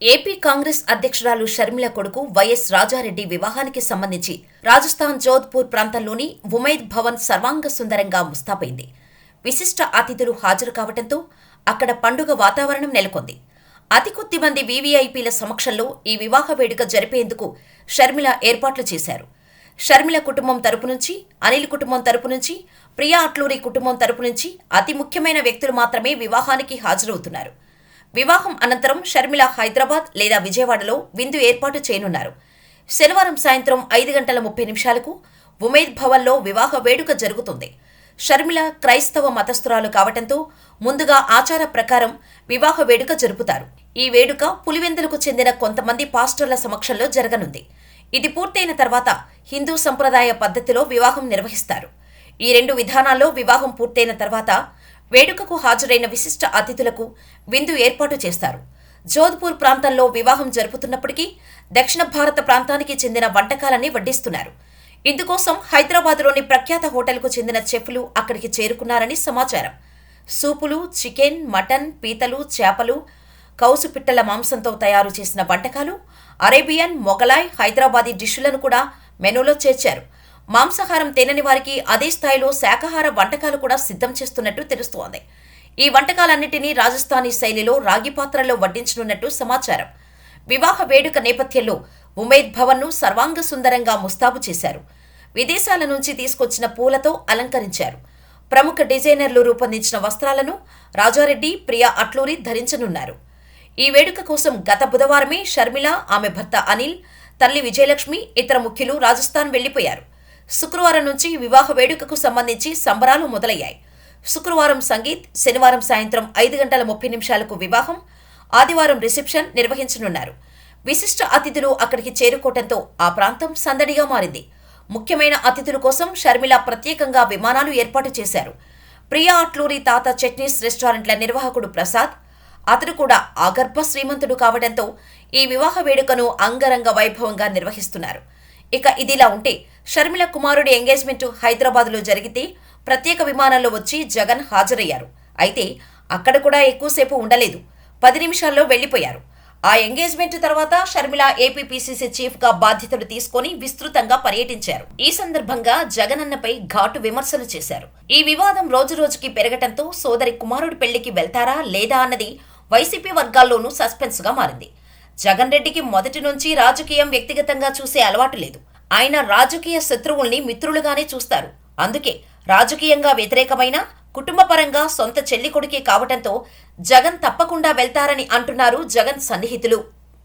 AP Congress అధ్యక్షురాలు షర్మిల కొడుకు YS Rajareddy వివాహానికి సంబంధించి రాజస్థాన్ జోధ్పూర్ ప్రాంతంలోని ఉమైద్ భవన్ సర్వాంగ సుందరంగా ముస్తాబైంది. విశిష్ట అతిథులు హాజరు కావడంతో అక్కడ పండుగ వాతావరణం నెలకొంది. అతి కొద్ది మంది వీవీఐపీల సమక్షంలో ఈ వివాహ వేడుక జరిపేందుకు షర్మిల ఏర్పాట్లు చేశారు. షర్మిల కుటుంబం తరపు నుంచి అనిల్ కుటుంబం తరపు నుంచి ప్రియా అట్లూరి కుటుంబం తరపు నుంచి అతి ముఖ్యమైన వ్యక్తులు మాత్రమే వివాహానికి హాజరవుతున్నారు. వివాహం అనంతరం షర్మిల హైదరాబాద్ లేదా విజయవాడలో విందు ఏర్పాటు చేయనున్నారు. శనివారం సాయంత్రం ఐదు గంటల ముప్పై నిమిషాలకు ఉమేద్ భవన్లో వివాహ వేడుక జరుగుతుంది. షర్మిల క్రైస్తవ మతస్థురాలు కావటంతో ముందుగా ఆచార ప్రకారం వివాహ వేడుక జరుపుతారు. ఈ వేడుక పులివెందులకు చెందిన కొంతమంది పాస్టర్ల సమక్షంలో జరగనుంది. ఇది పూర్తయిన తర్వాత హిందూ సంప్రదాయ పద్ధతిలో వివాహం నిర్వహిస్తారు. ఈ రెండు విధానాల్లో వివాహం పూర్తయిన తర్వాత వేడుకకు హాజరైన విశిష్ట అతిథులకు విందు ఏర్పాటు చేస్తారు. జోధ్పూర్ ప్రాంతంలో వివాహం జరుపుతున్నప్పటికీ దక్షిణ భారత ప్రాంతానికి చెందిన వంటకాలన్నీ వడ్డిస్తున్నారు. ఇందుకోసం హైదరాబాద్లోని ప్రఖ్యాత హోటల్కు చెందిన చెఫ్లు అక్కడికి చేరుకున్నారని సమాచారం. సూపులు చికెన్ మటన్ పీతలు చేపలు కౌసు పిట్టల మాంసంతో తయారు చేసిన వంటకాలు అరేబియన్ మొగలాయ్ హైదరాబాదీ డిష్లను కూడా మెనూలో చేర్చారు. మాంసాహారం తినని వారికి అదే స్థాయిలో శాకాహార వంటకాలు కూడా సిద్ధం చేస్తున్నట్టు తెలుస్తోంది. ఈ వంటకాలన్నింటినీ రాజస్థానీ శైలిలో రాగి పాత్రలో వడ్డించనున్నట్టు సమాచారం. వివాహ వేడుక నేపథ్యంలో ఉమేద్ భవన్ను సర్వాంగ సుందరంగా ముస్తాబు చేశారు. విదేశాల నుంచి తీసుకొచ్చిన పూలతో అలంకరించారు. ప్రముఖ డిజైనర్లు రూపొందించిన వస్త్రాలను రాజారెడ్డి ప్రియా అట్లూరి ధరించనున్నారు. ఈ వేడుక కోసం గత బుధవారమే షర్మిల ఆమె భర్త అనిల్ తల్లి విజయలక్ష్మి ఇతర ముఖ్యులు రాజస్థాన్ వెళ్ళిపోయారు శుక్రవారం నుంచి వివాహ వేడుకకు సంబంధించి సంబరాలు మొదలయ్యాయి. శుక్రవారం సంగీత్ శనివారం సాయంత్రం ఐదు గంటల ముప్పై నిమిషాలకు వివాహం ఆదివారం రిసెప్షన్ నిర్వహించనున్నారు. విశిష్ట అతిథులు అక్కడికి చేరుకోవడంతో ఆ ప్రాంతం సందడిగా మారింది. ముఖ్యమైన అతిథుల కోసం షర్మిల ప్రత్యేకంగా విమానాలు ఏర్పాటు చేశారు. ప్రియా అట్లూరి తాత చట్నీస్ రెస్టారెంట్ల నిర్వాహకుడు ప్రసాద్ అతడు కూడా ఆగర్భ శ్రీమంతుడు కావడంతో ఈ వివాహ వేడుకను అంగరంగ వైభవంగా నిర్వహిస్తున్నారు. ఇక ఇదిలా ఉంటే షర్మిల కుమారుడి ఎంగేజ్మెంట్ హైదరాబాద్లో జరిగితే ప్రత్యేక విమానంలో వచ్చి జగన్ హాజరయ్యారు. అయితే అక్కడ కూడా ఎక్కువసేపు ఉండలేదు. పది నిమిషాల్లో వెళ్ళిపోయారు ఆ ఎంగేజ్మెంట్ తర్వాత షర్మిల ఏపీపీసీసీ చీఫ్గా బాధ్యతలు తీసుకొని విస్తృతంగా పర్యటించారు. ఈ సందర్భంగా జగనన్నపై ఘాటు విమర్శలు చేశారు. ఈ వివాదం రోజురోజుకి పెరగటంతో సోదరి కుమారుడి పెళ్ళికి వెళ్తారా లేదా అన్నది వైసీపీ వర్గాల్లోనూ సస్పెన్స్గా మారింది. జగన్ రెడ్డికి మొదటి నుంచి రాజకీయం వ్యక్తిగతంగా చూసే అలవాటు లేదు. ఆయన రాజకీయ శత్రువుల్ని మిత్రులుగానే చూస్తారు. అందుకే రాజకీయంగా వ్యతిరేకమైన కుటుంబపరంగా సొంత చెల్లి కొడుకే కావటంతో జగన్ తప్పకుండా వెళ్తారని అంటున్నారు జగన్ సన్నిహితులు.